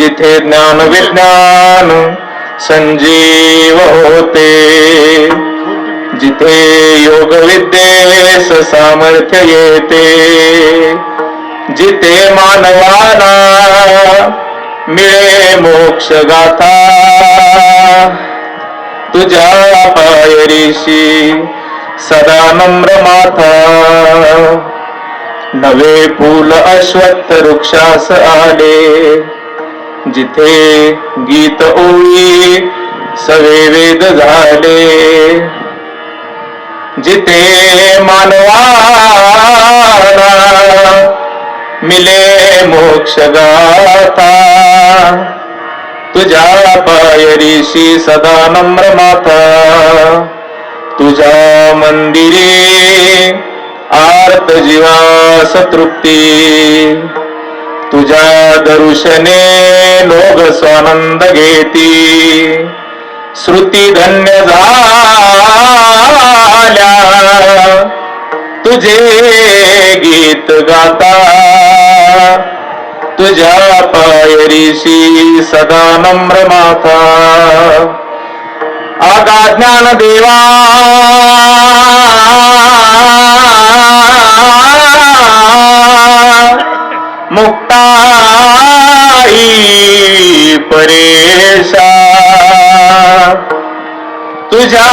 जिथे ज्ञान विज्ञान संजीव होते, जिथे योग विद्येस सामर्थ्य येते, जिथे मानवाला मिळे मोक्ष गाथा. तुझ्या पायरीशी सदा नम्र माथा. नवे फूल अश्वत्थ वृक्षास आले जिथे गीत ओळी सवे वेद झाले. जिथे मानवाला मिले मोक्ष गाथा. तुझ्या पायरीशी सदा नम्र माता तुझ्या मंदिरे आर्त जीवा तृप्ती. तुझ्या दर्शने लोग स्वानंद घेती श्रुती धन्य झाल्या। तुझे गीत गाता। तुझ्या पायरीशी सदा नम्र माथा आगा ज्ञान देवा। परेसा तुझ्या